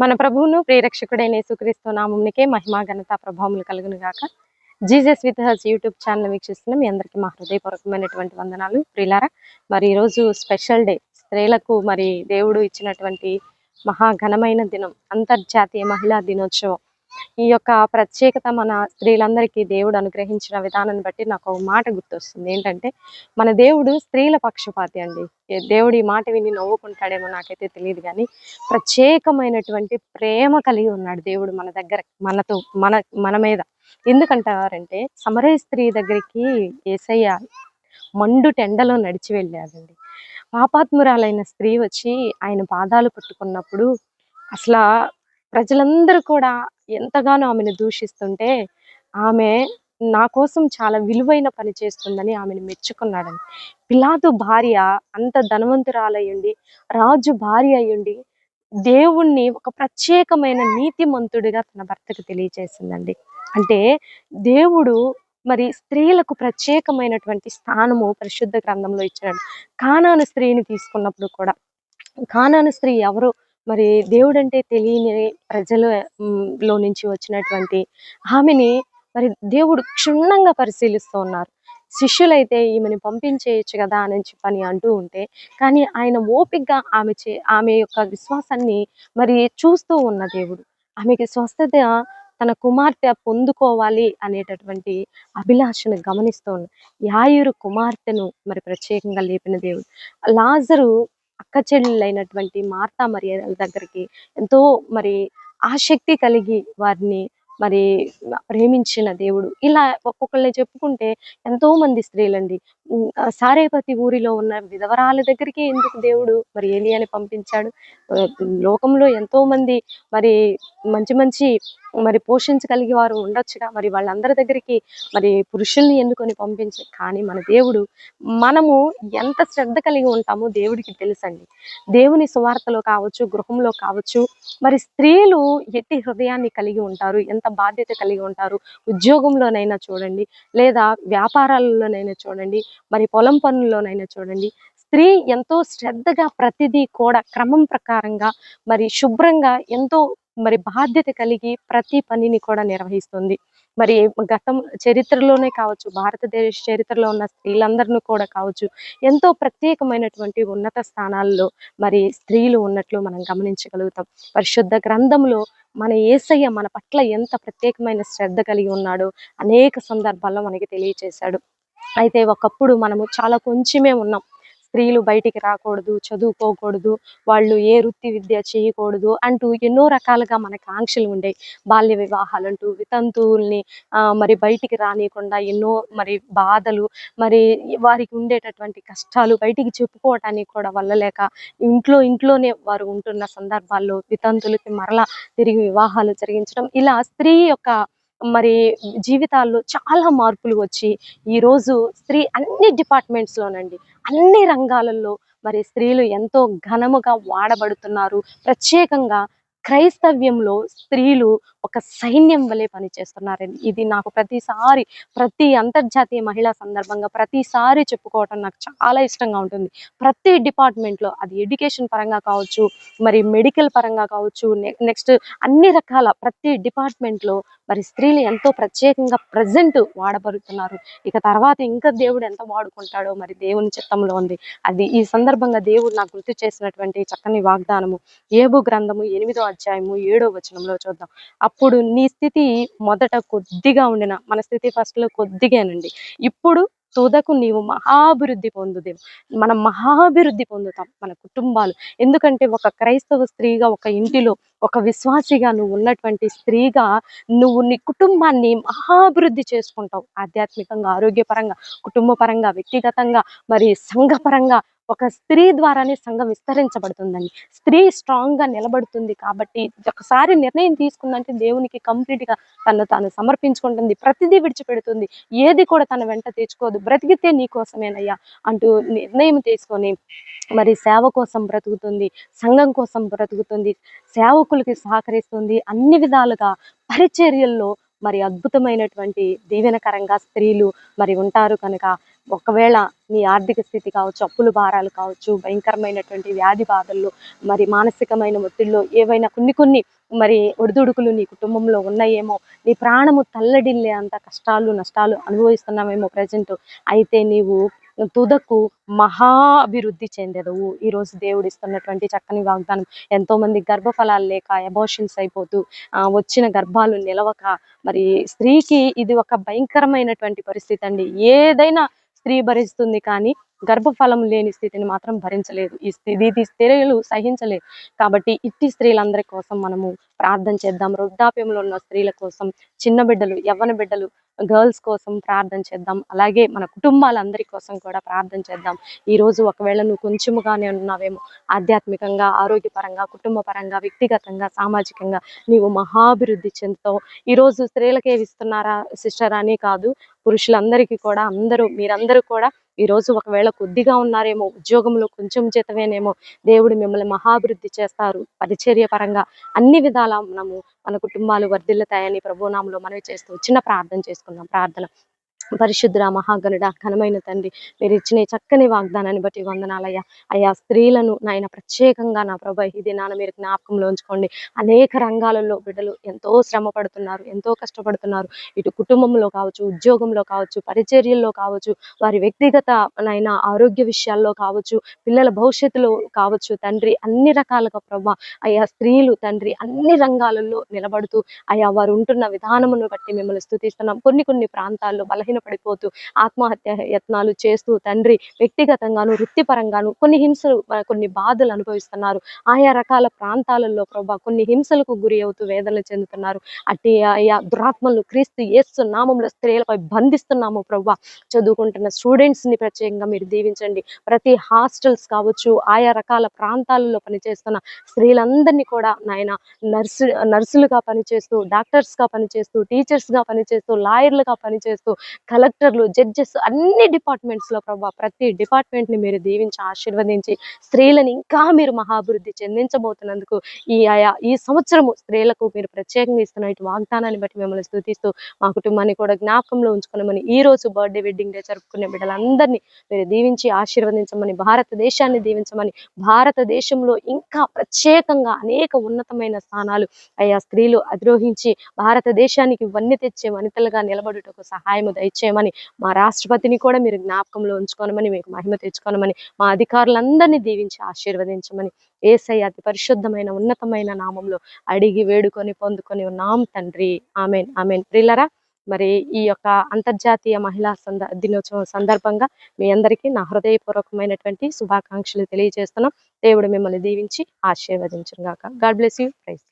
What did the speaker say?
మన ప్రభువును ప్రియరక్షకుడైన యేసుక్రీస్తు నామమునికే మహిమా ఘనత ప్రభావములు కలుగును గాక. Jesus with us YouTube channel వీక్షిస్తున్న మీ అందరికీ మా హృదయపూర్వకమైనటువంటి వందనాలు. ప్రియులారా మరి ఈరోజు స్పెషల్ డే. స్త్రీలకు మరి దేవుడు ఇచ్చినటువంటి మహా ఘనమైన దినం అంతర్జాతీయ మహిళా దినోత్సవం. ఈ యొక్క ప్రత్యేకత మన స్త్రీలందరికీ దేవుడు అనుగ్రహించిన విధానాన్ని బట్టి నాకు ఒక మాట గుర్తొస్తుంది. ఏంటంటే మన దేవుడు స్త్రీల పక్షపాతి అండి. దేవుడు ఈ మాట విని నవ్వుకుంటాడేమో నాకైతే తెలియదు కానీ ప్రత్యేకమైనటువంటి ప్రేమ కలిగి ఉన్నాడు దేవుడు మన దగ్గర మనతో మన మన మీద. ఎందుకంటారంటే సమరయ స్త్రీ దగ్గరికి ఏసయ్య మండు టెండలో నడిచి వెళ్ళాడండి. పాపాత్మురాలైన స్త్రీ వచ్చి ఆయన పాదాలు పట్టుకున్నప్పుడు అసలు ప్రజలందరూ కూడా ఎంతగానో ఆమెను దూషిస్తుంటే ఆమె నా కోసం చాలా విలువైన పని చేస్తుందని ఆమెను మెచ్చుకున్నాడండి పిలాదు భార్య అంత ధనవంతురాలయ్యుండి రాజు భార్య అయ్యుండి దేవుణ్ణి ఒక ప్రత్యేకమైన నీతిమంతుడిగా తన భర్తకు తెలియజేసిందండి అంటే దేవుడు మరి స్త్రీలకు ప్రత్యేకమైనటువంటి స్థానము పరిశుద్ధ గ్రంథంలో ఇచ్చాడు. కానాను స్త్రీని తీసుకున్నప్పుడు కూడా కానాను స్త్రీ ఎవరు మరి దేవుడు అంటే తెలియని ప్రజలలో నుంచి వచ్చినటువంటి ఆమెని మరి దేవుడు క్షుణ్ణంగా పరిశీలిస్తూ ఉన్నారు. శిష్యులైతే ఈమెను పంపించేయచ్చు కదా అని చెప్పని అంటూ ఉంటే కానీ ఆయన ఓపికగా ఆమె చే ఆమె యొక్క విశ్వాసాన్ని మరి చూస్తూ ఉన్న దేవుడు. ఆమెకి స్వస్థత తన కుమార్తె పొందుకోవాలి అనేటటువంటి అభిలాషను గమనిస్తూ ఉన్న యాయురు కుమార్తెను మరి ప్రత్యేకంగా లేపిన దేవుడు. లాజరు అక్క చెల్లెలైనటువంటి మార్తా మరి దగ్గరికి ఎంతో మరి ఆసక్తి కలిగి వారిని మరి ప్రేమించిన దేవుడు. ఇలా ఒక్కొక్కళ్ళని చెప్పుకుంటే ఎంతో మంది స్త్రీలండి. సారేపతి ఊరిలో ఉన్న విధవరాల దగ్గరికి ఎందుకు దేవుడు మరి ఏలియాని పంపించాడు? లోకంలో ఎంతో మంది మరి మంచి మంచి మరి పోషించగలిగే వారు ఉండొచ్చుగా. మరి వాళ్ళందరి దగ్గరికి మరి పురుషుల్ని ఎన్నుకొని పంపించి కానీ మన దేవుడు మనము ఎంత శ్రద్ధ కలిగి ఉంటామో దేవుడికి తెలుసండి. దేవుని సువార్తలో కావచ్చు గృహంలో కావచ్చు మరి స్త్రీలు ఎట్టి హృదయాన్ని కలిగి ఉంటారు ఎంత బాధ్యత కలిగి ఉంటారు ఉద్యోగంలోనైనా చూడండి లేదా వ్యాపారాలలోనైనా చూడండి మరి పొలం పనుల్లోనైనా చూడండి స్త్రీ ఎంతో శ్రద్ధగా ప్రతిదీ కూడా క్రమం ప్రకారంగా మరి శుభ్రంగా ఎంతో మరి బాధ్యత కలిగి ప్రతి పనిని కూడా నిర్వహిస్తుంది. మరి గతం చరిత్రలోనే కావచ్చు భారతదేశ చరిత్రలో ఉన్న స్త్రీలందరినీ కూడా కావచ్చు ఎంతో ప్రత్యేకమైనటువంటి ఉన్నత స్థానాల్లో మరి స్త్రీలు ఉన్నట్లు మనం గమనించగలుగుతాం. పరిశుద్ధ గ్రంథంలో మన ఏసయ్య మన పట్ల ఎంత ప్రత్యేకమైన శ్రద్ధ కలిగి ఉన్నాడో అనేక సందర్భాల్లో మనకి తెలియచేశాడు. అయితే ఒకప్పుడు మనము చాలా కొంచెమే ఉన్నాం. స్త్రీలు బయటికి రాకూడదు చదువుకోకూడదు వాళ్ళు ఏ వృత్తి విద్య చేయకూడదు అంటూ ఎన్నో రకాలుగా మనకు ఆంక్షలు ఉండేవి బాల్య వివాహాలు అంటూ వితంతువుల్ని మరి బయటికి రానియకుండా ఎన్నో మరి బాధలు మరి వారికి ఉండేటటువంటి కష్టాలు బయటికి చెప్పుకోవటానికి కూడా వల్లలేక ఇంట్లో ఇంట్లోనే వారు ఉంటున్న సందర్భాల్లో వితంతులకి మరలా తిరిగి వివాహాలు జరిగించడం. ఇలా స్త్రీ యొక్క మరి జీవితాల్లో చాలా మార్పులు వచ్చి ఈ రోజు స్త్రీ అన్ని డిపార్ట్మెంట్స్ లోనండి అన్ని రంగాలలో మరి స్త్రీలు ఎంతో ఘనముగా వాడబడుతున్నారు. ప్రత్యేకంగా క్రైస్తవ్యంలో స్త్రీలు ఒక సైన్యం వలె పనిచేస్తున్నారు ఇది నాకు ప్రతిసారి ప్రతి అంతర్జాతీయ మహిళా సందర్భంగా ప్రతిసారి చెప్పుకోవటం నాకు చాలా ఇష్టంగా ఉంటుంది. ప్రతి డిపార్ట్మెంట్లో అది ఎడ్యుకేషన్ పరంగా కావచ్చు మరి మెడికల్ పరంగా కావచ్చు నెక్స్ట్ అన్ని రకాల ప్రతి డిపార్ట్మెంట్లో మరి స్త్రీలు ఎంతో ప్రత్యేకంగా ప్రజెంట్ వాడబడుతున్నారు. ఇక తర్వాత ఇంకా దేవుడు ఎంత వాడుకుంటాడో మరి దేవుని చిత్తంలో ఉంది. అది ఈ సందర్భంగా దేవుడు నాకు గుర్తు చేసినటువంటి చక్కని వాగ్దానము. ఏబు గ్రంథము ఎనిమిదో అధ్యాయము ఏడో వచనంలో చూద్దాం. అప్పుడు నీ స్థితి మొదట కొద్దిగా ఉండిన మన స్థితి ఫస్ట్లో కొద్దిగానండి. ఇప్పుడు తుదకు నీవు మహాభివృద్ధి పొందుదేవు. మనం మహాభివృద్ధి పొందుతాం మన కుటుంబాలు. ఎందుకంటే ఒక క్రైస్తవ స్త్రీగా ఒక ఇంటిలో ఒక విశ్వాసిగా నువ్వు ఉన్నటువంటి స్త్రీగా నువ్వు నీ కుటుంబాన్ని మహాభివృద్ధి చేసుకుంటావు. ఆధ్యాత్మికంగా ఆరోగ్యపరంగా కుటుంబపరంగా వ్యక్తిగతంగా మరి సంఘపరంగా ఒక స్త్రీ ద్వారానే సంఘం విస్తరించబడుతుందండి. స్త్రీ స్ట్రాంగ్గా నిలబడుతుంది కాబట్టి ఒకసారి నిర్ణయం తీసుకుందంటే దేవునికి కంప్లీట్గా తను తాను సమర్పించుకుంటుంది. ప్రతిదీ విడిచిపెడుతుంది. ఏది కూడా తన వెంట తెచ్చుకోదు. బ్రతికితే నీ కోసమేనయ్యా అంటూ నిర్ణయం తీసుకొని మరి సేవ కోసం బ్రతుకుతుంది. సంఘం కోసం బ్రతుకుతుంది. సేవకులకి సహకరిస్తుంది. అన్ని విధాలుగా పరిచర్యల్లో మరి అద్భుతమైనటువంటి దీవెనకరంగా స్త్రీలు మరి ఉంటారు కనుక ఒకవేళ నీ ఆర్థిక స్థితి కావచ్చు అప్పులు భారాలు కావచ్చు భయంకరమైనటువంటి వ్యాధి బాధల్లో మరి మానసికమైన ఒత్తిడిలో ఏవైనా కొన్ని కొన్ని మరి ఒడిదుడుకులు నీ కుటుంబంలో ఉన్నాయేమో నీ ప్రాణము తల్లడిల్లే అంత కష్టాలు నష్టాలు అనుభవిస్తున్నామేమో ప్రజెంట్ అయితే నీవు తుదకు మహా అభివృద్ధి చెందెదవు ఈరోజు దేవుడు ఇస్తున్నటువంటి చక్కని వాగ్దానం ఎంతోమంది గర్భఫలాలు లేక ఎబోషన్స్ అయిపోతూ వచ్చిన గర్భాలు నిలవక మరి స్త్రీకి ఇది ఒక భయంకరమైనటువంటి పరిస్థితి అండి. ఏదైనా స్త్రీ భరిస్తుంది కానీ గర్భఫలం లేని స్థితిని మాత్రం భరించలేదు. ఈ స్థితి ఇది స్త్రీలు సహించలేదు. కాబట్టి ఇట్టి స్త్రీలందరి కోసం మనము ప్రార్థన చేద్దాం. వృద్ధాప్యంలో ఉన్న స్త్రీల కోసం చిన్న బిడ్డలు యవ్వన బిడ్డలు గర్ల్స్ కోసం ప్రార్థన చేద్దాం. అలాగే మన కుటుంబాలందరి కోసం కూడా ప్రార్థన చేద్దాం. ఈ రోజు ఒకవేళ నువ్వు కొంచెముగానే ఉన్నావేమో ఆధ్యాత్మికంగా ఆరోగ్యపరంగా కుటుంబ పరంగా వ్యక్తిగతంగా సామాజికంగా నీవు మహాభివృద్ధి చెందుతావు. ఈరోజు స్త్రీలకే ఇస్తున్నారా సిస్టర్? అని కాదు పురుషులందరికీ కూడా అందరూ మీరందరూ కూడా ఈ రోజు ఒకవేళ కొద్దిగా ఉన్నారేమో ఉద్యోగంలో కొంచెం జీతమేనేమో దేవుడు మిమ్మల్ని మహాభివృద్ధి చేస్తారు. పరిచర్య పరంగా అన్ని విధాలా మనము మన కుటుంబాలు వర్ధిల్లుతాయని ప్రభునామంలో మనవి చేస్తూ చిన్న ప్రార్థన చేసుకుందాం. ప్రార్థన. పరిశుద్ధ మహాగణుడ ఘనమైన తండ్రి మీరు ఇచ్చిన చక్కని వాగ్దానాన్ని బట్టి వందనాలయ్యా. అయ్యా స్త్రీలను నాయన ప్రత్యేకంగా నా ప్రభ ఇది నాన్న మీరు జ్ఞాపకంలో ఉంచుకోండి. అనేక రంగాలలో బిడ్డలు ఎంతో శ్రమ పడుతున్నారు ఎంతో కష్టపడుతున్నారు. ఇటు కుటుంబంలో కావచ్చు ఉద్యోగంలో కావచ్చు పరిచర్యల్లో కావచ్చు వారి వ్యక్తిగత నైనా ఆరోగ్య విషయాల్లో కావచ్చు పిల్లల భవిష్యత్తులో కావచ్చు తండ్రి అన్ని రకాలుగా ప్రభా అయ్యా స్త్రీలు తండ్రి అన్ని రంగాలలో నిలబడుతూ అయ్యా వారు ఉంటున్న విధానమును బట్టి మిమ్మల్ని స్థుతిస్తున్నాం. కొన్ని కొన్ని ప్రాంతాల్లో బలహీన పడిపోతూ ఆత్మహత్య యత్నాలు చేస్తూ తండ్రి వ్యక్తిగతంగాను వృత్తిపరంగాను కొన్ని హింసలు కొన్ని బాధలు అనుభవిస్తున్నారు. ఆయా రకాల ప్రాంతాలలో ప్రభా కొన్ని హింసలకు గురి అవుతూ వేదనలు చెందుతున్నారు. అట్టి ఆయా దురాత్మలు క్రీస్తు యేసు నామంలో స్త్రీలపై బంధిస్తున్నాము ప్రభా. చదువుకుంటున్న స్టూడెంట్స్ని ప్రత్యేకంగా మీరు దీవించండి. ప్రతి హాస్టల్స్ కావచ్చు ఆయా రకాల ప్రాంతాలలో పనిచేస్తున్న స్త్రీలందరినీ కూడా నాయన నర్సు నర్సులుగా పనిచేస్తూ డాక్టర్స్గా పనిచేస్తూ టీచర్స్గా పనిచేస్తూ లాయర్లుగా పనిచేస్తూ కలెక్టర్లు జడ్జెస్ అన్ని డిపార్ట్మెంట్స్లో ప్రభా ప్రతి డిపార్ట్మెంట్ని మీరు దీవించి ఆశీర్వదించి స్త్రీలను ఇంకా మీరు మహాభివృద్ధి చెందించబోతున్నందుకు ఈ ఆయా ఈ సంవత్సరము స్త్రీలకు మీరు ప్రత్యేకంగా ఇస్తున్న ఇటు వాగ్దానాన్ని బట్టి మిమ్మల్ని స్థుతిస్తూ మా కుటుంబాన్ని కూడా జ్ఞాపకంలో ఉంచుకున్నామని ఈ రోజు బర్త్డే వెడ్డింగ్ డే జరుపుకునే బిడ్డలందరినీ మీరు దీవించి ఆశీర్వదించమని భారతదేశాన్ని దీవించమని భారతదేశంలో ఇంకా ప్రత్యేకంగా అనేక ఉన్నతమైన స్థానాలు అయ్యా స్త్రీలు అధిరోహించి భారతదేశానికి వన్నె తెచ్చే వనితలుగా నిలబడుటకు సహాయము చేయమని మా రాష్ట్రపతిని కూడా మీరు జ్ఞాపకంలో ఉంచుకోనమని మీకు మహిమ తెచ్చుకోనమని మా అధికారులందరినీ దీవించి ఆశీర్వదించమని ఏసై అతి పరిశుద్ధమైన ఉన్నతమైన నామంలో అడిగి వేడుకొని పొందుకొని ఉన్నాం తండ్రి. Amen amen. ప్రిల్లరా మరి ఈ యొక్క అంతర్జాతీయ మహిళా సంద దినోత్సవం సందర్భంగా మీ అందరికీ నా హృదయపూర్వకమైనటువంటి శుభాకాంక్షలు తెలియజేస్తున్నాం. దేవుడు మిమ్మల్ని దీవించి ఆశీర్వదించుగాక గాడ్ బ్లెస్ యూ. ప్రైస్